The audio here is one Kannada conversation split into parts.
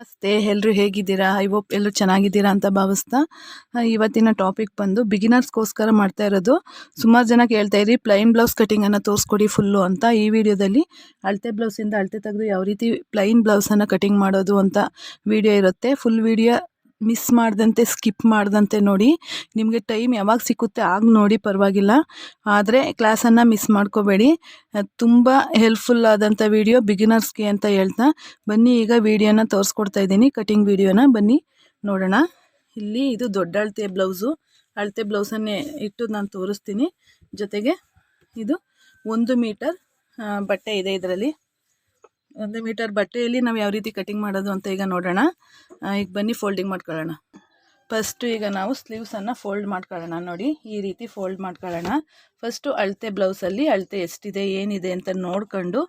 ನಮಸ್ತೆ. ಎಲ್ಲರೂ ಹೇಗಿದ್ದೀರಾ? ಐ ಹೋಪ್ ಎಲ್ಲರೂ ಚೆನ್ನಾಗಿದ್ದೀರಾ ಅಂತ ಭಾವಿಸ್ತಾ ಇವತ್ತಿನ ಟಾಪಿಕ್ ಬಂದು ಬಿಗಿನರ್ಸ್ಗೋಸ್ಕರ ಮಾಡ್ತಾ ಇರೋದು. ಸುಮಾರು ಜನ ಕೇಳ್ತಾ ಇರಿ ಪ್ಲೈನ್ ಬ್ಲೌಸ್ ಕಟಿಂಗನ್ನು ತೋರಿಸ್ಕೊಡಿ ಫುಲ್ಲು ಅಂತ. ಈ ವಿಡಿಯೋದಲ್ಲಿ ಅಳತೆ ಬ್ಲೌಸಿಂದ ಅಳತೆ ತೆಗೆದು ಯಾವ ರೀತಿ ಪ್ಲೈನ್ ಬ್ಲೌಸನ್ನು ಕಟಿಂಗ್ ಮಾಡೋದು ಅಂತ ವಿಡಿಯೋ ಇರುತ್ತೆ. ಫುಲ್ ವಿಡಿಯೋ ಮಿಸ್ ಮಾಡ್ದಂತೆ ಸ್ಕಿಪ್ ಮಾಡ್ದಂತೆ ನೋಡಿ ನಿಮಗೆ ಟೈಮ್ ಯಾವಾಗ ಸಿಕ್ಕುತ್ತೆ ಆಗ ನೋಡಿ ಪರವಾಗಿಲ್ಲ. ಆದರೆ ಕ್ಲಾಸನ್ನು ಮಿಸ್ ಮಾಡ್ಕೋಬೇಡಿ. ತುಂಬ ಹೆಲ್ಪ್ಫುಲ್ ಆದಂಥ ವಿಡಿಯೋ ಬಿಗಿನರ್ಸ್ಗೆ ಅಂತ ಹೇಳ್ತಾ ಬನ್ನಿ, ಈಗ ವಿಡಿಯೋನ ತೋರಿಸ್ಕೊಡ್ತಾ ಇದ್ದೀನಿ. ಕಟಿಂಗ್ ವಿಡಿಯೋನ ಬನ್ನಿ, ನೋಡೋಣ. ಇಲ್ಲಿ ಇದು ದೊಡ್ಡ ಅಳತೆ ಬ್ಲೌಸು ಅಳತೆ ಬ್ಲೌಸನ್ನೇ ಇಟ್ಟು ನಾನು ತೋರಿಸ್ತೀನಿ. ಜೊತೆಗೆ ಇದು ಒಂದು ಮೀಟರ್ ಬಟ್ಟೆ ಇದೆ ಇದರಲ್ಲಿ. ಒಂದು ಮೀಟರ್ ಬಟ್ಟೆಯಲ್ಲಿ ನಾವು ಯಾವ ರೀತಿ ಕಟಿಂಗ್ ಮಾಡೋದು ಅಂತ ಈಗ ನೋಡೋಣ. ಈಗ ಬನ್ನಿ ಫೋಲ್ಡಿಂಗ್ ಮಾಡ್ಕೊಳ್ಳೋಣ. ಫಸ್ಟು ಈಗ ನಾವು ಸ್ಲೀವ್ಸನ್ನು ಫೋಲ್ಡ್ ಮಾಡ್ಕೊಳ್ಳೋಣ ನೋಡಿ. ಈ ರೀತಿ ಫೋಲ್ಡ್ ಮಾಡ್ಕೊಳ್ಳೋಣ. ಫಸ್ಟು ಅಳತೆ ಬ್ಲೌಸಲ್ಲಿ ಅಳತೆ ಎಷ್ಟಿದೆ, ಏನಿದೆ ಅಂತ ನೋಡಿಕೊಂಡು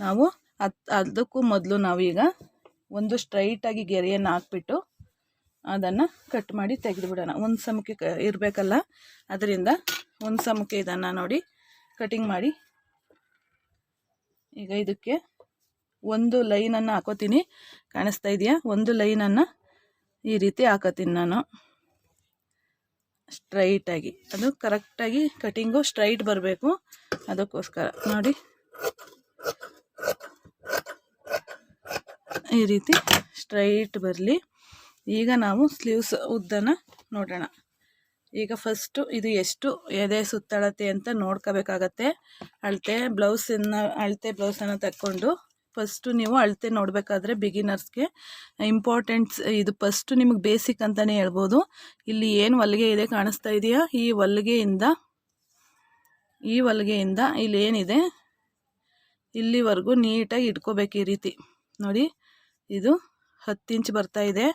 ನಾವು ಅದು, ಅದಕ್ಕೂ ಮೊದಲು ನಾವೀಗ ಒಂದು ಸ್ಟ್ರೈಟಾಗಿ ಗೆರೆಯನ್ನು ಹಾಕ್ಬಿಟ್ಟು ಅದನ್ನು ಕಟ್ ಮಾಡಿ ತೆಗೆದುಬಿಡೋಣ. ಒಂದು ಸಮಕ್ಕೆ ಕ, ಇರಬೇಕಲ್ಲ? ಅದರಿಂದ ಒಂದು ಸಮಕ್ಕೆ ಇದನ್ನು ನೋಡಿ ಕಟಿಂಗ್ ಮಾಡಿ. ಈಗ ಇದಕ್ಕೆ ಒಂದು ಲೈನನ್ನು ಹಾಕೋತೀನಿ. ಕಾಣಿಸ್ತಾ ಇದೆಯಾ? ಒಂದು ಲೈನನ್ನು ಈ ರೀತಿ ಹಾಕೋತೀನಿ ನಾನು. ಸ್ಟ್ರೈಟಾಗಿ ಅದು ಕರೆಕ್ಟಾಗಿ ಕಟಿಂಗು ಸ್ಟ್ರೈಟ್ ಬರಬೇಕು. ಅದಕ್ಕೋಸ್ಕರ. ನೋಡಿ. ಈ ರೀತಿ ಸ್ಟ್ರೈಟ್ ಬರಲಿ. ಈಗ ನಾವು ಸ್ಲೀವ್ಸ್ ಉದ್ದನ ನೋಡೋಣ. ಈಗ ಫಸ್ಟು ಇದು ಎಷ್ಟು ಎದೆ ಸುತ್ತಳತೆ ಅಂತ ನೋಡ್ಕೋಬೇಕಾಗತ್ತೆ. ಅಳತೆ ಬ್ಲೌಸನ್ನು ಅಳತೆ ಬ್ಲೌಸನ್ನು ತಕ್ಕೊಂಡು ಫಸ್ಟು ನೀವು ಅಳತೆ ನೋಡಬೇಕಾದ್ರೆ ಬಿಗಿನರ್ಸ್ಗೆ ಇಂಪಾರ್ಟೆಂಟ್ಸ್ ಇದು ಫಸ್ಟು ನಿಮಗೆ ಬೇಸಿಕ್ ಅಂತಲೇ ಹೇಳ್ಬೋದು. ಇಲ್ಲಿ ಏನು ಹೊಲಿಗೆ ಇದೆ ಕಾಣಿಸ್ತಾ ಇದೆಯಾ? ಈ ಹೊಲಿಗೆಯಿಂದ ಈ ಹೊಲಿಗೆಯಿಂದ ಇಲ್ಲಿ ಏನಿದೆ? ಇಲ್ಲಿವರೆಗೂ ನೀಟಾಗಿ ಇಟ್ಕೋಬೇಕು ಈ ರೀತಿ. ನೋಡಿ, ಇದು ಹತ್ತು ಇಂಚು ಬರ್ತಾ ಇದೆ.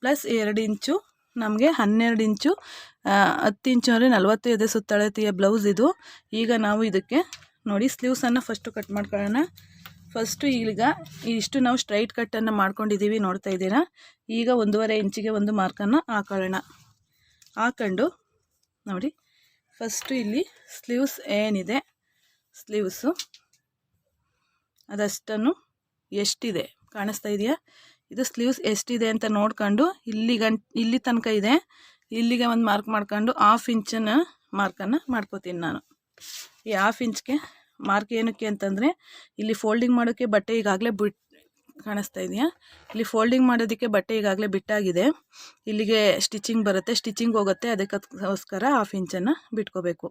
ಪ್ಲಸ್ ಎರಡು ಇಂಚು, ನಮಗೆ ಹನ್ನೆರಡು ಇಂಚು ಹತ್ತು ಇಂಚು ಅಂದರೆ ನಲ್ವತ್ತು ಎದೆ ಸುತ್ತಳತೆಯ ಬ್ಲೌಸ್ ಇದು. ಈಗ ನಾವು ಇದಕ್ಕೆ ನೋಡಿ ಸ್ಲೀವ್ಸನ್ನು ಫಸ್ಟು ಕಟ್ ಮಾಡ್ಕೊಳ್ಳೋಣ. ಫಸ್ಟು ಈಗ ಇಷ್ಟು ನಾವು ಸ್ಟ್ರೈಟ್ ಕಟ್ಟನ್ನು ಮಾಡ್ಕೊಂಡಿದ್ದೀವಿ ನೋಡ್ತಾ ಇದ್ದೀರಾ? ಈಗ ಒಂದೂವರೆ ಇಂಚಿಗೆ ಒಂದು ಮಾರ್ಕನ್ನು ಹಾಕೊಳ್ಳೋಣ. ಹಾಕೊಂಡು ನೋಡಿ, ಫಸ್ಟು ಇಲ್ಲಿ ಸ್ಲೀವ್ಸ್ ಏನಿದೆ? ಸ್ಲೀವ್ಸು. ಅದಷ್ಟನ್ನು ಎಷ್ಟಿದೆ? ಕಾಣಿಸ್ತಾ ಇದೆಯಾ? ಇದು ಸ್ಲೀವ್ಸ್ ಎಷ್ಟಿದೆ ಅಂತ ನೋಡ್ಕೊಂಡು ಇಲ್ಲಿ ಗಂಟ್ ಇಲ್ಲಿ ತನಕ ಇದೆ. ಇಲ್ಲಿಗೆ ಒಂದು ಮಾರ್ಕ್ ಮಾಡ್ಕೊಂಡು ಹಾಫ್ ಇಂಚನ್ನು ಮಾರ್ಕನ್ನು ಮಾಡ್ಕೋತೀನಿ ನಾನು. ಈ ಹಾಫ್ ಇಂಚ್ಗೆ ಮಾರ್ಕ್ ಏನಕ್ಕೆ ಅಂತಂದರೆ, ಇಲ್ಲಿ ಫೋಲ್ಡಿಂಗ್ ಮಾಡೋಕ್ಕೆ ಬಟ್ಟೆ ಈಗಾಗಲೇ ಬಿಟ್ ಕಾಣಿಸ್ತಾ ಇದೆಯಾ? ಇಲ್ಲಿ ಫೋಲ್ಡಿಂಗ್ ಮಾಡೋದಕ್ಕೆ ಬಟ್ಟೆ ಈಗಾಗಲೇ ಬಿಟ್ಟಾಗಿದೆ. ಇಲ್ಲಿಗೆ ಸ್ಟಿಚಿಂಗ್ ಬರುತ್ತೆ, ಸ್ಟಿಚಿಂಗ್ ಹೋಗುತ್ತೆ, ಅದಕ್ಕೋಸ್ಕರ ಹಾಫ್ ಇಂಚನ್ನು ಬಿಟ್ಕೋಬೇಕು.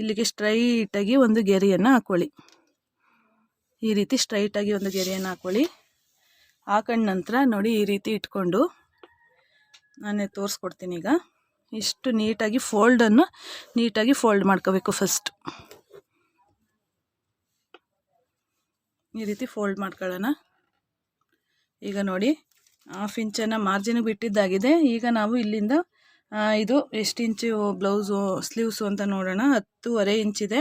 ಇಲ್ಲಿಗೆ ಸ್ಟ್ರೈಟಾಗಿ ಒಂದು ಗೆರೆಯನ್ನು ಹಾಕ್ಕೊಳ್ಳಿ ಈ ರೀತಿ ಸ್ಟ್ರೈಟಾಗಿ ಒಂದು ಗೆರೆಯನ್ನು ಹಾಕ್ಕೊಳ್ಳಿ ಹಾಕೊಂಡ ನಂತರ ನೋಡಿ ಈ ರೀತಿ ಇಟ್ಕೊಂಡು ನಾನೇ ತೋರಿಸ್ಕೊಡ್ತೀನಿ ಈಗ. ಇಷ್ಟು ನೀಟಾಗಿ ಫೋಲ್ಡನ್ನು ನೀಟಾಗಿ ಫೋಲ್ಡ್ ಮಾಡ್ಕೋಬೇಕು ಫಸ್ಟ್ ಈ ರೀತಿ ಫೋಲ್ಡ್ ಮಾಡ್ಕೊಳ್ಳೋಣ. ಈಗ ನೋಡಿ ಹಾಫ್ ಇಂಚನ್ನು ಮಾರ್ಜಿನಿಗೆ ಬಿಟ್ಟಿದ್ದಾಗಿದೆ. ಈಗ ನಾವು ಇಲ್ಲಿಂದ ಇದು ಎಷ್ಟು ಇಂಚು ಬ್ಲೌಸು ಸ್ಲೀವ್ಸು ಅಂತ ನೋಡೋಣ. ಹತ್ತೂವರೆ ಇಂಚಿದೆ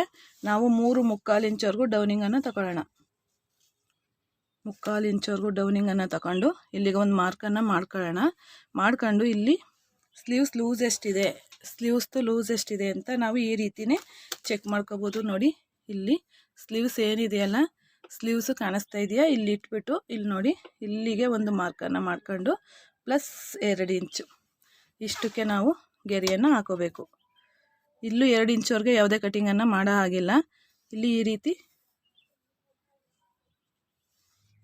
ನಾವು ಮೂರು ಮುಕ್ಕಾಲು ಇಂಚವರೆಗೂ ಡೌನಿಂಗನ್ನು ತಗೊಳ್ಳೋಣ ಮುಕ್ಕಾಲು ಇಂಚವರೆಗೂ ಡೌನಿಂಗನ್ನು ತಗೊಂಡು ಇಲ್ಲಿಗೆ ಒಂದು ಮಾರ್ಕನ್ನು ಮಾಡ್ಕೊಳ್ಳೋಣ. ಮಾಡ್ಕೊಂಡು ಇಲ್ಲಿ ಸ್ಲೀವ್ಸ್ ಲೂಸ್ ಎಷ್ಟಿದೆ ಸ್ಲೀವ್ಸ್ದು ಲೂಸ್ ಎಷ್ಟಿದೆ ಅಂತ ನಾವು ಈ ರೀತಿಯೇ ಚೆಕ್ ಮಾಡ್ಕೋಬೋದು. ನೋಡಿ, ಇಲ್ಲಿ ಸ್ಲೀವ್ಸ್ ಏನಿದೆಯಲ್ಲ ಸ್ಲೀವ್ಸು ಕಾಣಿಸ್ತಾ ಇದೆಯಾ? ಇಲ್ಲಿ ಇಟ್ಬಿಟ್ಟು, ಇಲ್ಲಿ ನೋಡಿ, ಇಲ್ಲಿಗೆ ಒಂದು ಮಾರ್ಕನ್ನು ಮಾಡ್ಕೊಂಡು ಪ್ಲಸ್ ಎರಡು ಇಂಚು ಇಷ್ಟಕ್ಕೆ ನಾವು ಗೆರೆಯನ್ನು ಹಾಕೋಬೇಕು. ಇಲ್ಲೂ ಎರಡು ಇಂಚುವರೆಗೆ ಯಾವುದೇ ಕಟಿಂಗನ್ನು ಮಾಡೋ ಹಾಗಿಲ್ಲ. ಇಲ್ಲಿ ಈ ರೀತಿ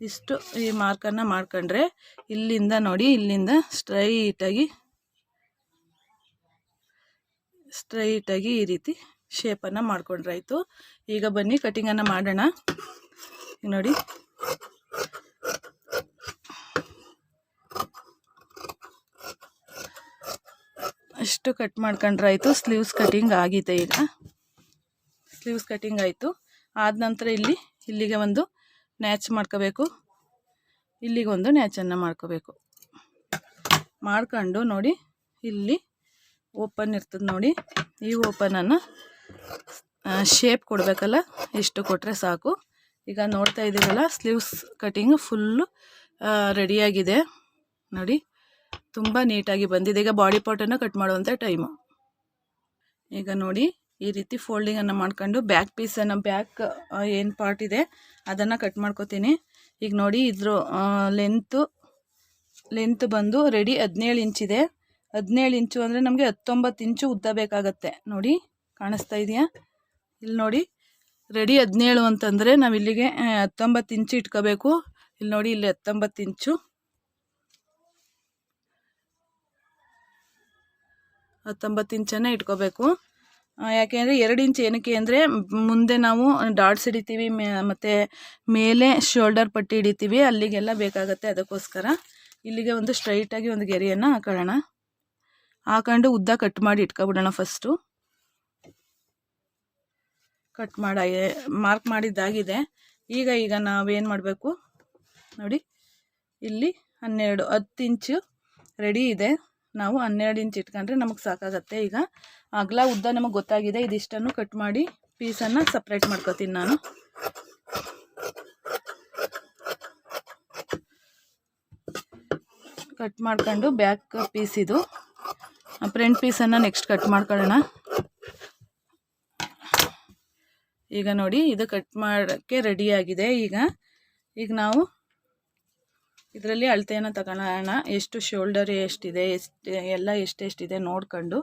ಇಷ್ಟು ಈ ಮಾರ್ಕನ್ನು ಮಾಡ್ಕೊಂಡ್ರೆ, ಇಲ್ಲಿಂದ ನೋಡಿ, ಇಲ್ಲಿಂದ ಸ್ಟ್ರೈಟಾಗಿ ಸ್ಟ್ರೈಟಾಗಿ ಈ ರೀತಿ ಶೇಪನ್ನು ಮಾಡ್ಕೊಂಡ್ರೆ ಆಯಿತು ಈಗ ಬನ್ನಿ ಕಟಿಂಗನ್ನು ಮಾಡೋಣ. ನೋಡಿ. ಅಷ್ಟು ಕಟ್ ಮಾಡ್ಕೊಂಡ್ರೆ ಆಯಿತು. ಸ್ಲೀವ್ಸ್ ಕಟಿಂಗ್ ಆಗಿದೆ ಈಗ. ಸ್ಲೀವ್ಸ್ ಕಟಿಂಗ್ ಆಯಿತು. ಆದ ನಂತರ ಇಲ್ಲಿ, ಇಲ್ಲಿಗೆ ಒಂದು ನ್ಯಾಚ್ ಮಾಡ್ಕೋಬೇಕು. ಇಲ್ಲಿಗೆ ಒಂದು ನ್ಯಾಚನ್ನು ಮಾಡ್ಕೋಬೇಕು. ಮಾಡ್ಕೊಂಡು ನೋಡಿ, ಇಲ್ಲಿ ಓಪನ್ ಇರ್ತದೆ ನೋಡಿ. ಈ ಓಪನನ್ನು ಶೇಪ್ ಕೊಡಬೇಕಲ್ಲ? ಇಷ್ಟು ಕೊಟ್ಟರೆ ಸಾಕು. ಈಗ ನೋಡ್ತಾ ಇದ್ದೀವಲ್ಲ ಸ್ಲೀವ್ಸ್ ಕಟಿಂಗ್ ಫುಲ್ಲು ರೆಡಿಯಾಗಿದೆ ನೋಡಿ, ತುಂಬ ನೀಟಾಗಿ ಬಂದಿದೆ. ಈಗ ಬಾಡಿ ಪಾರ್ಟನ್ನು ಕಟ್ ಮಾಡುವಂಥ ಟೈಮು ಈಗ ನೋಡಿ, ಈ ರೀತಿ ಫೋಲ್ಡಿಂಗನ್ನು ಮಾಡ್ಕೊಂಡು ಬ್ಯಾಕ್ ಪೀಸನ್ನು ಬ್ಯಾಕ್ ಏನು ಪಾರ್ಟ್ ಇದೆ, ಅದನ್ನು ಕಟ್ ಮಾಡ್ಕೋತೀನಿ. ಈಗ ನೋಡಿ, ಇದ್ರ ಲೆಂತು ಲೆಂತ್ ಬಂದು ರೆಡಿ ಹದಿನೇಳು ಇಂಚಿದೆ ಹದಿನೇಳು ಇಂಚು ಅಂದರೆ ನಮಗೆ ಹತ್ತೊಂಬತ್ತು ಇಂಚು ಉದ್ದ ಬೇಕಾಗತ್ತೆ. ನೋಡಿ, ಕಾಣಿಸ್ತಾ ಇದೆಯಾ? ಇಲ್ಲಿ ನೋಡಿ ರೆಡಿ ಹದಿನೇಳು ಅಂತಂದರೆ ನಾವು ಇಲ್ಲಿಗೆ ಹತ್ತೊಂಬತ್ತು ಇಂಚು ಇಟ್ಕೋಬೇಕು. ಇಲ್ಲಿ ನೋಡಿ, ಇಲ್ಲಿ ಹತ್ತೊಂಬತ್ತು ಇಂಚು ಹತ್ತೊಂಬತ್ತು ಇಂಚನ್ನೇ ಇಟ್ಕೋಬೇಕು. ಯಾಕೆ ಯಾಕೆಂದರೆ ಎರಡು ಇಂಚ್ ಏನಕ್ಕೆ ಅಂದರೆ, ಮುಂದೆ ನಾವು ಡಾಟ್ಸ್ ಹಿಡಿತೀವಿ ಮತ್ತು ಮೇಲೆ ಶೋಲ್ಡರ್ ಪಟ್ಟಿ ಹಿಡಿತೀವಿ, ಅಲ್ಲಿಗೆಲ್ಲ ಬೇಕಾಗತ್ತೆ ಅದಕ್ಕೋಸ್ಕರ. ಇಲ್ಲಿಗೆ ಒಂದು ಸ್ಟ್ರೈಟಾಗಿ ಒಂದು ಗೆರೆಯನ್ನು ಹಾಕೋಣ ಹಾಕೊಂಡು ಉದ್ದ ಕಟ್ ಮಾಡಿ ಇಟ್ಕೊಬಿಡೋಣ ಫಸ್ಟು ಕಟ್ ಮಾಡ ಮಾರ್ಕ್ ಮಾಡಿದ್ದಾಗಿದೆ. ಈಗ ಈಗ ನಾವೇನು ಮಾಡಬೇಕು? ನೋಡಿ, ಇಲ್ಲಿ ಹನ್ನೆರಡು, ಹತ್ತು ಇಂಚು ರೆಡಿ ಇದೆ. ನಾವು ಹನ್ನೆರಡು ಇಂಚ್ ಇಟ್ಕೊಂಡ್ರೆ ನಮಗೆ ಸಾಕಾಗತ್ತೆ. ಈಗ ಅಗಲ, ಉದ್ದ ನಮಗೆ ಗೊತ್ತಾಗಿದೆ. ಇದಿಷ್ಟನ್ನು ಕಟ್ ಮಾಡಿ ಪೀಸನ್ನು ಸಪ್ರೇಟ್ ಮಾಡ್ಕೋತೀನಿ ನಾನು. ಕಟ್ ಮಾಡ್ಕೊಂಡು ಬ್ಯಾಕ್ ಪೀಸ್ ಇದು. ಫ್ರಂಟ್ ಪೀಸನ್ನು ನೆಕ್ಸ್ಟ್ ಕಟ್ ಮಾಡ್ಕೊಳ್ಳೋಣ. ಈಗ ನೋಡಿ, ಇದು ಕಟ್ ಮಾಡೋಕ್ಕೆ ರೆಡಿಯಾಗಿದೆ ಈಗ ಈಗ ನಾವು ಇದರಲ್ಲಿ ಅಳತೆಯನ್ನು ತಗೊಳ್ಳೋಣ ಎಷ್ಟು ಶೋಲ್ಡರ್ ಎಷ್ಟಿದೆ, ಎಷ್ಟು, ಎಲ್ಲ ಎಷ್ಟೆಷ್ಟಿದೆ ನೋಡ್ಕೊಂಡು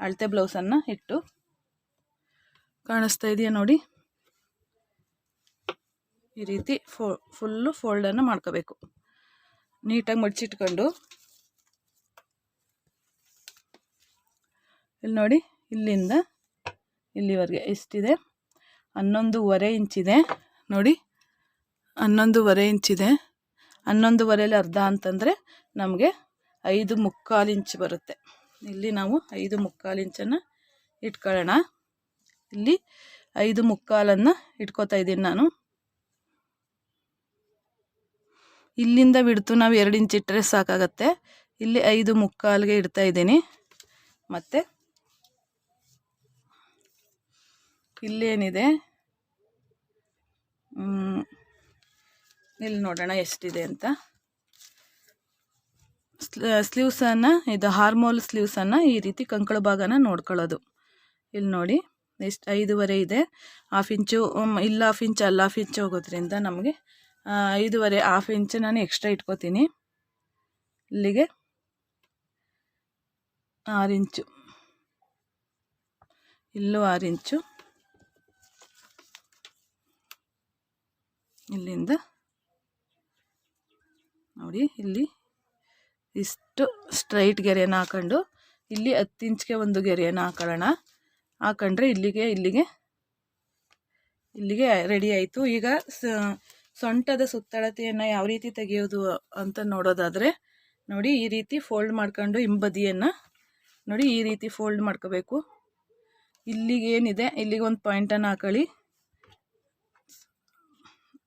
ಅಳತೆ ಬ್ಲೌಸನ್ನು ಇಟ್ಟು ಕಾಣಿಸ್ತಾ ಇದೆಯಾ ನೋಡಿ? ಈ ರೀತಿ ಫೋ ಫುಲ್ಲು ಫೋಲ್ಡನ್ನು ಮಾಡ್ಕೋಬೇಕು. ನೀಟಾಗಿ ಮಡ್ಚಿಟ್ಕೊಂಡು. ಇಲ್ಲಿ ನೋಡಿ, ಇಲ್ಲಿಂದ ಇಲ್ಲಿವರೆಗೆ ಎಷ್ಟಿದೆ? ಹನ್ನೊಂದೂವರೆ ಇಂಚಿದೆ ನೋಡಿ, ಹನ್ನೊಂದೂವರೆ ಇಂಚಿದೆ ಹನ್ನೊಂದುವರೆಲಿ ಅರ್ಧ ಅಂತಂದರೆ ನಮಗೆ ಐದು ಮುಕ್ಕಾಲು ಇಂಚ್ ಬರುತ್ತೆ. ಇಲ್ಲಿ ನಾವು ಐದು ಮುಕ್ಕಾಲು ಇಂಚನ್ನು ಇಟ್ಕೊಳ್ಳೋಣ. ಇಲ್ಲಿ ಐದು ಮುಕ್ಕಾಲನ್ನು ಇಟ್ಕೋತಾ ಇದ್ದೀನಿ ನಾನು. ಇಲ್ಲಿಂದ ಬಿಡ್ತು ನಾವು ಎರಡು ಇಂಚ್ ಇಟ್ಟರೆ ಸಾಕಾಗತ್ತೆ. ಇಲ್ಲಿ ಐದು ಮುಕ್ಕಾಲಿಗೆ ಇಡ್ತಾ ಇದ್ದೀನಿ. ಮತ್ತು, ಇಲ್ಲೇನಿದೆ. ಇಲ್ಲಿ ನೋಡೋಣ ಎಷ್ಟಿದೆ ಅಂತ. ಸ್ಲೀವ್ಸನ್ನು, ಇದು ಹಾರ್ಮೋಲ್ ಸ್ಲೀವ್ಸನ್ನು ಈ ರೀತಿ ಕಂಕಳ ಭಾಗನ ನೋಡ್ಕೊಳ್ಳೋದು. ಇಲ್ಲಿ ನೋಡಿ, ಎಷ್ಟು, ಐದೂವರೆ ಇದೆ. ಹಾಫ್ ಇಂಚು ಇಲ್ಲ ಹಾಫ್ ಇಂಚ್ ಅಲ್ಲ, ಹಾಫ್ ಇಂಚ್ ಹೋಗೋದ್ರಿಂದ ನಮಗೆ ಐದೂವರೆ, ಹಾಫ್ ಇಂಚ್ ನಾನು ಎಕ್ಸ್ಟ್ರಾ ಇಟ್ಕೋತೀನಿ. ಇಲ್ಲಿಗೆ ಆರು ಇಂಚು. ಇಲ್ಲೂ ಆರು ಇಂಚು. ಇಲ್ಲಿಂದ ನೋಡಿ ಇಲ್ಲಿ ಇಷ್ಟು ಸ್ಟ್ರೈಟ್ ಗೆರೆಯನ್ನು ಹಾಕೊಂಡು ಇಲ್ಲಿ ಹತ್ತು ಇಂಚ್ಗೆ ಒಂದು ಗೆರೆಯನ್ನು ಹಾಕೊಳ್ಳೋಣ. ಹಾಕೊಂಡ್ರೆ ಇಲ್ಲಿಗೆ ಇಲ್ಲಿಗೆ ಇಲ್ಲಿಗೆ ರೆಡಿ ಆಯಿತು. ಈಗ ಸೊಂಟದ ಸುತ್ತಳತೆಯನ್ನು ಯಾವ ರೀತಿ ತೆಗೆಯೋದು ಅಂತ ನೋಡೋದಾದರೆ ನೋಡಿ ಈ ರೀತಿ ಫೋಲ್ಡ್ ಮಾಡ್ಕೊಂಡು ಹಿಂಬದಿಯನ್ನು ನೋಡಿ ಈ ರೀತಿ ಫೋಲ್ಡ್ ಮಾಡ್ಕೋಬೇಕು. ಇಲ್ಲಿಗೇನಿದೆ? ಇಲ್ಲಿಗೆ ಒಂದು ಪಾಯಿಂಟನ್ನು ಹಾಕೊಳ್ಳಿ.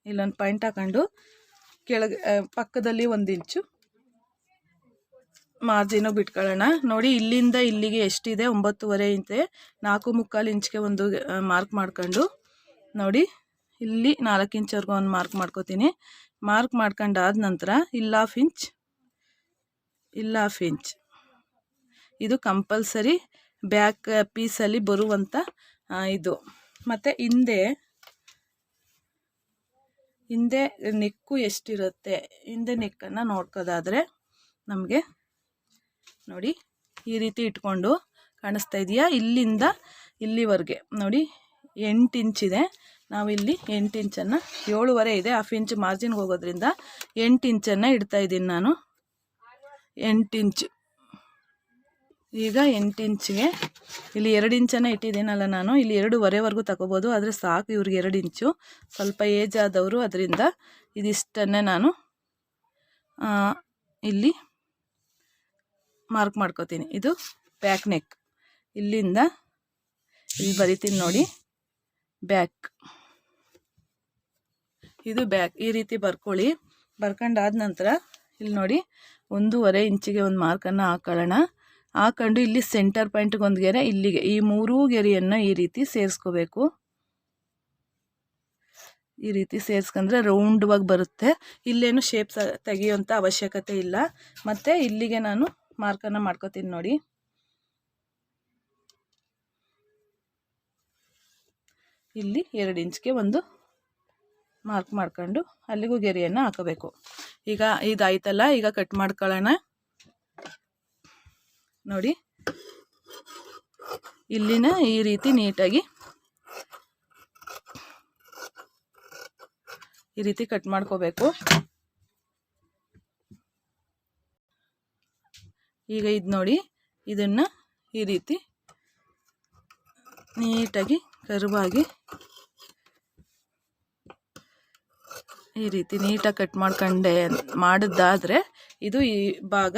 ಇಲ್ಲೊಂದು ಪಾಯಿಂಟ್ ಹಾಕೊಂಡು ಕೆಳಗೆ ಪಕ್ಕದಲ್ಲಿ ಒಂದು ಇಂಚು ಮಾರ್ಜಿನು ಬಿಟ್ಕೊಳ್ಳೋಣ. ನೋಡಿ, ಇಲ್ಲಿಂದ ಇಲ್ಲಿಗೆ ಎಷ್ಟಿದೆ? ಒಂಬತ್ತುವರೆ ಇಂಚೆ. ನಾಲ್ಕು ಮುಕ್ಕಾಲು ಇಂಚ್ಗೆ ಒಂದು ಮಾರ್ಕ್ ಮಾಡ್ಕೊಂಡು, ನೋಡಿ, ಇಲ್ಲಿ ನಾಲ್ಕು ಇಂಚ್ವರೆಗೂ ಒಂದು ಮಾರ್ಕ್ ಮಾಡ್ಕೋತೀನಿ. ಮಾರ್ಕ್ ಮಾಡ್ಕೊಂಡಾದ ನಂತರ ಇಲ್ಲ ಹಾಫ್ ಇಂಚ್, ಇಲ್ಲ ಹಾಫ್ ಇಂಚ್. ಇದು ಕಂಪಲ್ಸರಿ ಬ್ಯಾಕ್ ಪೀಸಲ್ಲಿ ಬರುವಂಥ ಇದು. ಮತ್ತು ಹಿಂದೆ ಹಿಂದೆ ನೆಕ್ಕು ಎಷ್ಟಿರುತ್ತೆ? ಹಿಂದೆ ನೆಕ್ಕನ್ನು ನೋಡ್ಕೋದಾದರೆ ನಮಗೆ ನೋಡಿ ಈ ರೀತಿ ಇಟ್ಕೊಂಡು ಕಾಣಿಸ್ತಾ ಇದೆಯಾ? ಇಲ್ಲಿಂದ ಇಲ್ಲಿವರೆಗೆ. ನೋಡಿ ಎಂಟು ಇಂಚಿದೆ ನಾವಿಲ್ಲಿ ಎಂಟು ಇಂಚನ್ನು ಏಳುವರೆ ಇದೆ. ಹಾಫ್ ಇಂಚ್ ಮಾರ್ಜಿನ್ಗೆ ಹೋಗೋದ್ರಿಂದ ಎಂಟು ಇಂಚನ್ನು ಇಡ್ತಾ ಇದ್ದೀನಿ ನಾನು. ಎಂಟು ಇಂಚು. ಈಗ ಎಂಟು ಇಂಚಿಗೆ. ಇಲ್ಲಿ ಎರಡು ಇಂಚನ್ನು ಇಟ್ಟಿದ್ದೀನಲ್ಲ ನಾನು. ಇಲ್ಲಿ ಎರಡೂವರೆವರೆಗೂ ತಗೋಬೋದು, ಆದರೆ ಸಾಕು ಇವ್ರಿಗೆ ಎರಡು ಇಂಚು. ಸ್ವಲ್ಪ ಏಜ್ ಆದವರು ಅದರಿಂದ ಇದಿಷ್ಟನ್ನೇ ನಾನು ಇಲ್ಲಿ ಮಾರ್ಕ್ ಮಾಡ್ಕೋತೀನಿ. ಇದು ಬ್ಯಾಕ್ ನೆಕ್. ಇಲ್ಲಿಂದ ಇಲ್ಲಿ ಬರಿತೀನಿ ನೋಡಿ. ಬ್ಯಾಕ್. ಇದು ಬ್ಯಾಕ್. ಈ ರೀತಿ ಬರ್ಕೊಳ್ಳಿ. ಬರ್ಕೊಂಡಾದ ನಂತರ ಇಲ್ಲಿ ನೋಡಿ, ಒಂದೂವರೆ ಇಂಚಿಗೆ ಒಂದು ಮಾರ್ಕನ್ನು ಹಾಕೊಳ್ಳೋಣ. ಹಾಕೊಂಡು ಇಲ್ಲಿ ಸೆಂಟರ್ ಪಾಯಿಂಟ್ಗೆ ಒಂದು ಗೆರೆ, ಇಲ್ಲಿಗೆ. ಈ ಮೂರೂ ಗೆರೆಯನ್ನು ಈ ರೀತಿ ಸೇರಿಸ್ಕೋಬೇಕು. ಈ ರೀತಿ ಸೇರಿಸ್ಕೊಂಡ್ರೆ ರೌಂಡ್ವಾಗಿ ಬರುತ್ತೆ. ಇಲ್ಲೇನು ಶೇಪ್ಸ್ ತೆಗಿಯೋಂಥ ಅವಶ್ಯಕತೆ ಇಲ್ಲ. ಮತ್ತು ಇಲ್ಲಿಗೆ ನಾನು ಮಾರ್ಕನ್ನು ಮಾಡ್ಕೋತೀನಿ ನೋಡಿ. ಇಲ್ಲಿ ಎರಡು ಇಂಚ್ಗೆ ಒಂದು ಮಾರ್ಕ್ ಮಾಡ್ಕೊಂಡು ಅಲ್ಲಿಗೂ ಗೆರೆಯನ್ನು ಹಾಕಬೇಕು. ಈಗ ಇದಾಯ್ತಲ್ಲ, ಈಗ ಕಟ್ ಮಾಡ್ಕೊಳ್ಳೋಣ. ನೋಡಿ. ಇಲ್ಲಿನ ಈ ರೀತಿ ನೀಟಾಗಿ ಈ ರೀತಿ ಕಟ್ ಮಾಡ್ಕೋಬೇಕು. ಈಗ ಇದು ನೋಡಿ, ಇದನ್ನು ಈ ರೀತಿ ನೀಟಾಗಿ ಕರುವಾಗಿ ಈ ರೀತಿ ನೀಟಾಗಿ ಕಟ್ ಮಾಡ್ಕೊಂಡೆ, ಮಾಡಿದ್ದಾದರೆ ಇದು ಈ ಭಾಗ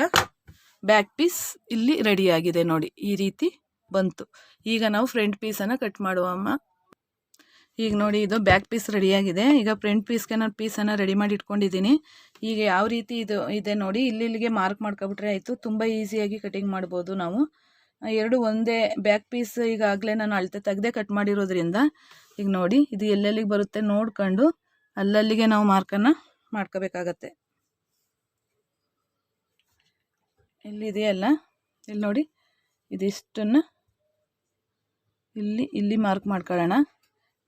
ಬ್ಯಾಕ್ ಪೀಸ್ ಇಲ್ಲಿ ರೆಡಿಯಾಗಿದೆ ನೋಡಿ, ಈ ರೀತಿ ಬಂತು. ಈಗ ನಾವು ಫ್ರಂಟ್ ಪೀಸನ್ನು ಕಟ್ ಮಾಡುವಮ್ಮ ಈಗ ನೋಡಿ, ಇದು ಬ್ಯಾಕ್ ಪೀಸ್ ರೆಡಿಯಾಗಿದೆ ಈಗ ಫ್ರಂಟ್ ಪೀಸ್ಗೆ ನಾನು ಪೀಸನ್ನು ರೆಡಿ ಮಾಡಿ ಇಟ್ಕೊಂಡಿದ್ದೀನಿ. ಈಗ ಯಾವ ರೀತಿ ಇದು ಇದೆ ನೋಡಿ, ಇಲ್ಲಿ ಇಲ್ಲಿಗೆ ಮಾರ್ಕ್ ಮಾಡ್ಕೊಬಿಟ್ರೆ ಆಯಿತು. ತುಂಬ ಈಸಿಯಾಗಿ ಕಟಿಂಗ್ ಮಾಡ್ಬೋದು ನಾವು. ಎರಡು ಒಂದೇ ಬ್ಯಾಕ್ ಪೀಸ್ ಈಗಾಗಲೇ ನಾನು ಅಳತೆ ತೆಗ್ದೆ ಕಟ್ ಮಾಡಿರೋದ್ರಿಂದ, ಈಗ ನೋಡಿ, ಇದು ಎಲ್ಲೆಲ್ಲಿಗೆ ಬರುತ್ತೆ ನೋಡ್ಕೊಂಡು, ಅಲ್ಲಲ್ಲಿಗೆ ನಾವು ಮಾರ್ಕನ್ನು ಮಾಡ್ಕೋಬೇಕಾಗತ್ತೆ. ಇಲ್ಲಿದೆಯಲ್ಲ ಇಲ್ಲಿ ನೋಡಿ. ಇದಿಷ್ಟನ್ನು ಇಲ್ಲಿ ಇಲ್ಲಿ ಮಾರ್ಕ್ ಮಾಡ್ಕೊಳ್ಳೋಣ.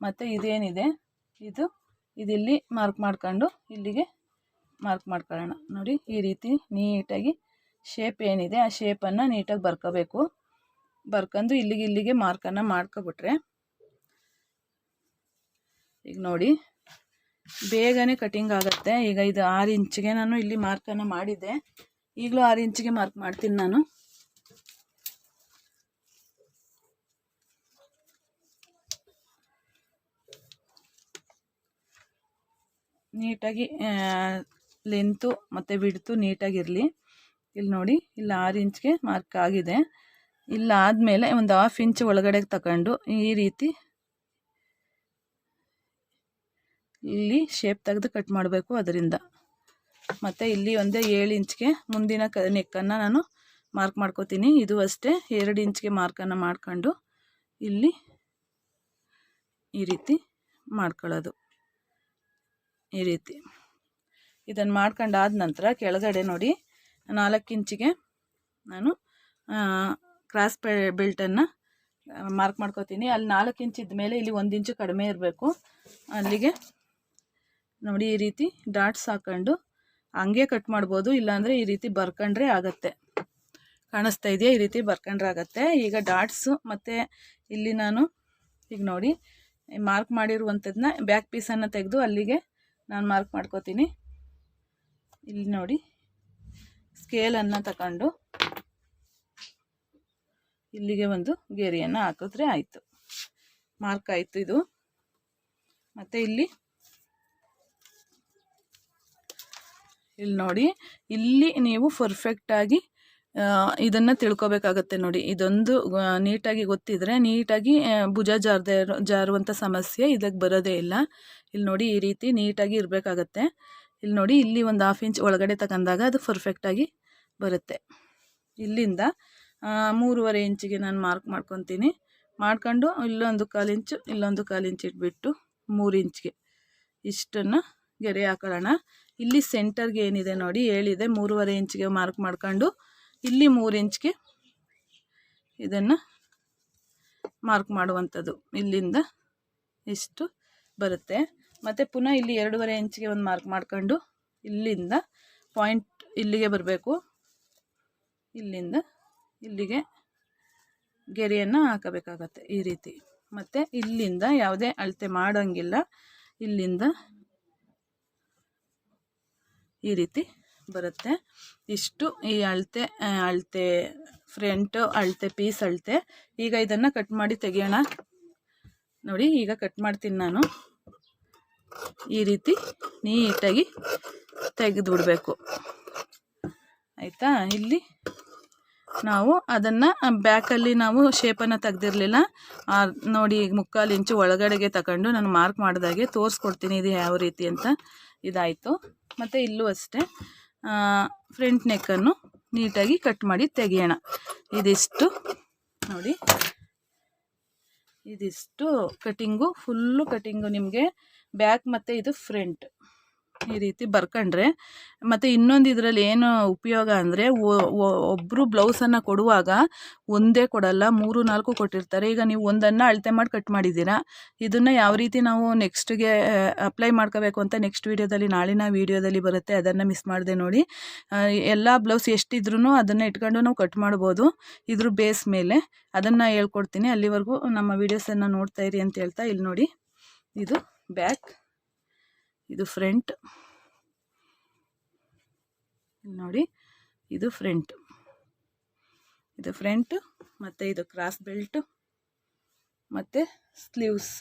ಮತ್ತು ಇದೇನಿದೆ? ಇದು, ಇದಿಲ್ಲಿ ಮಾರ್ಕ್ ಮಾಡ್ಕೊಂಡು ಇಲ್ಲಿಗೆ ಮಾರ್ಕ್ ಮಾಡ್ಕೊಳ್ಳೋಣ. ನೋಡಿ, ಈ ರೀತಿ ನೀಟಾಗಿ ಶೇಪ್ ಏನಿದೆ, ಆ ಶೇಪನ್ನು ನೀಟಾಗಿ ಬರ್ಕೋಬೇಕು. ಬರ್ಕೊಂಡು ಇಲ್ಲಿಗೆ ಇಲ್ಲಿಗೆ ಮಾರ್ಕನ್ನು ಮಾಡ್ಕೊಬಿಟ್ರೆ, ಈಗ ನೋಡಿ, ಬೇಗನೆ ಕಟಿಂಗ್ ಆಗುತ್ತೆ. ಈಗ ಇದು ಆರು ಇಂಚಿಗೆ ನಾನು ಇಲ್ಲಿ ಮಾರ್ಕನ್ನು ಮಾಡಿದ್ದೆ. ಈಗಲೂ ಆರು ಇಂಚಿಗೆ ಮಾರ್ಕ್ ಮಾಡ್ತೀನಿ ನಾನು. ನೀಟಾಗಿ ಲೆಂತು ಮತ್ತು ಬಿಡ್ತು ನೀಟಾಗಿರಲಿ. ಇಲ್ಲಿ ನೋಡಿ, ಇಲ್ಲಿ ಆರು ಇಂಚ್ಗೆ ಮಾರ್ಕ್ ಆಗಿದೆ. ಇಲ್ಲ ಆದಮೇಲೆ ಒಂದು ಹಾಫ್ ಇಂಚ್ ಒಳಗಡೆ ತಗೊಂಡು ಈ ರೀತಿ ಇಲ್ಲಿ ಶೇಪ್ ತೆಗೆದು ಕಟ್ ಮಾಡಬೇಕು ಅದರಿಂದ. ಮತ್ತು ಇಲ್ಲಿ ಒಂದೇ ಏಳು ಇಂಚ್ಗೆ ಮುಂದಿನ ಕ ನೆಕ್ಕನ್ನು ನಾನು ಮಾರ್ಕ್ ಮಾಡ್ಕೋತೀನಿ. ಇದು ಅಷ್ಟೇ, ಎರಡು ಇಂಚ್ಗೆ ಮಾರ್ಕನ್ನು ಮಾಡ್ಕೊಂಡು ಇಲ್ಲಿ ಈ ರೀತಿ ಮಾಡ್ಕೊಳ್ಳೋದು. ಈ ರೀತಿ. ಇದನ್ನು ಮಾಡ್ಕೊಂಡಾದ ನಂತರ ಕೆಳಗಡೆ ನೋಡಿ, ನಾಲ್ಕು ಇಂಚಿಗೆ ನಾನು ಕ್ರಾಸ್ ಬೆಲ್ಟನ್ನು ಮಾರ್ಕ್ ಮಾಡ್ಕೋತೀನಿ. ಅಲ್ಲಿ ನಾಲ್ಕು ಇಂಚ್ ಮೇಲೆ ಇಲ್ಲಿ ಒಂದು ಇಂಚು ಕಡಿಮೆ ಇರಬೇಕು. ಅಲ್ಲಿಗೆ ನೋಡಿ ಈ ರೀತಿ ಡಾಟ್ಸ್ ಹಾಕೊಂಡು ಹಂಗೆ ಕಟ್ ಮಾಡ್ಬೋದು, ಇಲ್ಲಾಂದರೆ ಈ ರೀತಿ ಬರ್ಕೊಂಡ್ರೆ ಆಗತ್ತೆ. ಕಾಣಿಸ್ತಾ ಇದೆಯಾ? ಈ ರೀತಿ ಬರ್ಕೊಂಡ್ರೆ ಆಗತ್ತೆ. ಈಗ ಡಾಟ್ಸು ಮತ್ತು ಇಲ್ಲಿ ನಾನು, ಈಗ ನೋಡಿ ಮಾರ್ಕ್ ಮಾಡಿರುವಂಥದ್ದನ್ನ ಬ್ಯಾಕ್ ಪೀಸನ್ನು ತೆಗೆದು ಅಲ್ಲಿಗೆ ನಾನು ಮಾರ್ಕ್ ಮಾಡ್ಕೋತೀನಿ. ಇಲ್ಲಿ ನೋಡಿ, ಸ್ಕೇಲನ್ನು ತಗೊಂಡು ಇಲ್ಲಿಗೆ ಒಂದು ಗೆರೆಯನ್ನು ಹಾಕಿದ್ರೆ ಆಯಿತು. ಮಾರ್ಕ್ ಆಯಿತು ಇದು. ಮತ್ತು ಇಲ್ಲಿ ಇಲ್ಲಿ ನೋಡಿ, ಇಲ್ಲಿ ನೀವು ಪರ್ಫೆಕ್ಟಾಗಿ ಇದನ್ನು ತಿಳ್ಕೊಬೇಕಾಗತ್ತೆ ನೋಡಿ. ಇದೊಂದು ನೀಟಾಗಿ ಗೊತ್ತಿದ್ರೆ ನೀಟಾಗಿ ಭುಜ ಜಾರದೆ ಜಾರುವಂಥ ಸಮಸ್ಯೆ ಇದಕ್ಕೆ ಬರೋದೇ ಇಲ್ಲ. ಇಲ್ಲಿ ನೋಡಿ ಈ ರೀತಿ ನೀಟಾಗಿ ಇರಬೇಕಾಗತ್ತೆ. ಇಲ್ಲಿ ನೋಡಿ, ಇಲ್ಲಿ ಒಂದು ಹಾಫ್ ಇಂಚ್ ಒಳಗಡೆ ತಗೊಂಡಾಗ ಅದು ಪರ್ಫೆಕ್ಟಾಗಿ ಬರುತ್ತೆ. ಇಲ್ಲಿಂದ ಮೂರುವರೆ ಇಂಚಿಗೆ ನಾನು ಮಾರ್ಕ್ ಮಾಡ್ಕೊತೀನಿ. ಮಾಡ್ಕೊಂಡು ಇಲ್ಲೊಂದು ಕಾಲು ಇಂಚು ಇಲ್ಲೊಂದು ಕಾಲು ಇಂಚು ಇಟ್ಬಿಟ್ಟು ಮೂರು ಇಂಚ್ಗೆ ಇಷ್ಟನ್ನು ಗೆರೆ ಹಾಕೊಳ್ಳೋಣ. ಇಲ್ಲಿ ಸೆಂಟರ್ಗೆ ಏನಿದೆ ನೋಡಿ, ಹೇಳಿದೆ, ಮೂರುವರೆ ಇಂಚ್ಗೆ ಮಾರ್ಕ್ ಮಾಡ್ಕೊಂಡು, ಇಲ್ಲಿ ಮೂರು ಇಂಚ್ಗೆ ಇದನ್ನು ಮಾರ್ಕ್ ಮಾಡುವಂಥದ್ದು. ಇಲ್ಲಿಂದ ಇಷ್ಟು ಬರುತ್ತೆ? ಮತ್ತು ಪುನಃ ಇಲ್ಲಿ ಎರಡೂವರೆ ಇಂಚಿಗೆ ಒಂದು ಮಾರ್ಕ್ ಮಾಡ್ಕೊಂಡು, ಇಲ್ಲಿಂದ ಪಾಯಿಂಟ್ ಇಲ್ಲಿಗೆ ಬರಬೇಕು. ಇಲ್ಲಿಂದ ಇಲ್ಲಿಗೆ ಗೆರೆಯನ್ನು ಹಾಕಬೇಕಾಗತ್ತೆ ಈ ರೀತಿ. ಮತ್ತು ಇಲ್ಲಿಂದ ಯಾವುದೇ ಅಳತೆ ಮಾಡೋಂಗಿಲ್ಲ. ಇಲ್ಲಿಂದ ಈ ರೀತಿ ಬರುತ್ತೆ. ಇಷ್ಟು ಈ ಅಳತೆ ಅಳತೆ ಫ್ರಂಟು, ಅಳತೆ ಪೀಸ್ ಅಳತೆ. ಈಗ ಇದನ್ನು ಕಟ್ ಮಾಡಿ ತೆಗೆಯೋಣ. ನೋಡಿ, ಈಗ ಕಟ್ ಮಾಡ್ತೀನಿ ನಾನು. ಈ ರೀತಿ ನೀಟಾಗಿ ತೆಗೆದುಬಿಡಬೇಕು ಆಯಿತಾ? ಇಲ್ಲಿ ನಾವು ಅದನ್ನು ಬ್ಯಾಕಲ್ಲಿ ನಾವು ಶೇಪನ್ನು ತೆಗೆದಿರಲಿಲ್ಲ. ನೋಡಿ, ಈಗ ಮುಕ್ಕಾಲು ಇಂಚು ಒಳಗಡೆಗೆ ತಗೊಂಡು ನಾನು ಮಾರ್ಕ್ ಮಾಡಿದಾಗೆ ತೋರಿಸ್ಕೊಡ್ತೀನಿ ಇದು ಯಾವ ರೀತಿ ಅಂತ. ಇದಾಯಿತು. ಮತ್ತು ಇಲ್ಲೂ ಅಷ್ಟೇ. ಫ್ರಂಟ್ ನೆಕ್ಕನ್ನು ನೀಟಾಗಿ ಕಟ್ ಮಾಡಿ ತೆಗೆಯೋಣ. ಇದಿಷ್ಟು, ನೋಡಿ. ಇದಿಷ್ಟು ಕಟಿಂಗು ಫುಲ್ಲು ಕಟಿಂಗು ನಿಮಗೆ ಬ್ಯಾಕ್ ಮತ್ತು ಇದು ಫ್ರಂಟ್ ಈ ರೀತಿ ಬರ್ಕೊಂಡ್ರೆ ಮತ್ತು ಇನ್ನೊಂದು ಇದರಲ್ಲಿ ಏನು ಉಪಯೋಗ ಅಂದರೆ ಒಬ್ಬರು ಬ್ಲೌಸನ್ನು ಕೊಡುವಾಗ ಒಂದೇ ಕೊಡಲ್ಲ, ಮೂರು, ನಾಲ್ಕು ಕೊಟ್ಟಿರ್ತಾರೆ. ಈಗ ನೀವು ಒಂದನ್ನು ಅಳತೆ ಮಾಡಿ ಕಟ್ ಮಾಡಿದ್ದೀರಾ, ಇದನ್ನು ಯಾವ ರೀತಿ ನಾವು ನೆಕ್ಸ್ಟ್ಗೆ ಅಪ್ಲೈ ಮಾಡ್ಕೋಬೇಕು ಅಂತ ನೆಕ್ಸ್ಟ್ ವೀಡಿಯೋದಲ್ಲಿ ನಾಳಿನ ವೀಡಿಯೋದಲ್ಲಿ ಬರುತ್ತೆ, ಅದನ್ನು ಮಿಸ್ ಮಾಡಿದೆ ನೋಡಿ. ಎಲ್ಲ ಬ್ಲೌಸ್ ಎಷ್ಟಿದ್ರೂ ಅದನ್ನು ಇಟ್ಕೊಂಡು ನಾವು ಕಟ್ ಮಾಡ್ಬೋದು. ಇದ್ರ ಬೇಸ್ ಮೇಲೆ ಅದನ್ನು ಹೇಳ್ಕೊಡ್ತೀನಿ. ಅಲ್ಲಿವರೆಗೂ ನಮ್ಮ ವೀಡಿಯೋಸನ್ನು ನೋಡ್ತಾ ಇರಿ ಅಂತ ಹೇಳ್ತಾ ಇಲ್ಲಿ ನೋಡಿ. ಇದು ಬ್ಯಾಕ್ ಇದು ಫ್ರಂಟ್. ನೋಡಿ, ಇದು ಫ್ರಂಟ್. ಇದು ಫ್ರಂಟ್ ಮತ್ತು ಇದು ಕ್ರಾಸ್ ಬೆಲ್ಟ್ ಮತ್ತು ಸ್ಲೀವ್ಸ್.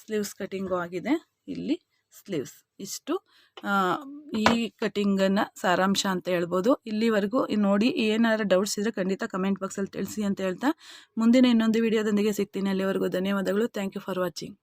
ಸ್ಲೀವ್ಸ್ ಕಟಿಂಗು ಆಗಿದೆ. ಇಲ್ಲಿ ಸ್ಲೀವ್ಸ್. ಇಷ್ಟು ಈ ಕಟಿಂಗನ್ನು ಸಾರಾಂಶ ಅಂತ ಹೇಳ್ಬೋದು. ಇಲ್ಲಿವರೆಗೂ ನೋಡಿ ಏನಾದ್ರು ಡೌಟ್ಸ್ ಇದ್ದರೆ ಖಂಡಿತ ಕಮೆಂಟ್ ಬಾಕ್ಸಲ್ಲಿ ತಿಳಿಸಿ ಅಂತ ಹೇಳ್ತಾ. ಮುಂದಿನ ಇನ್ನೊಂದು ವಿಡಿಯೋದೊಂದಿಗೆ ಸಿಗ್ತೀನಿ. ಅಲ್ಲಿವರೆಗೂ ಧನ್ಯವಾದಗಳು. Thank you for watching.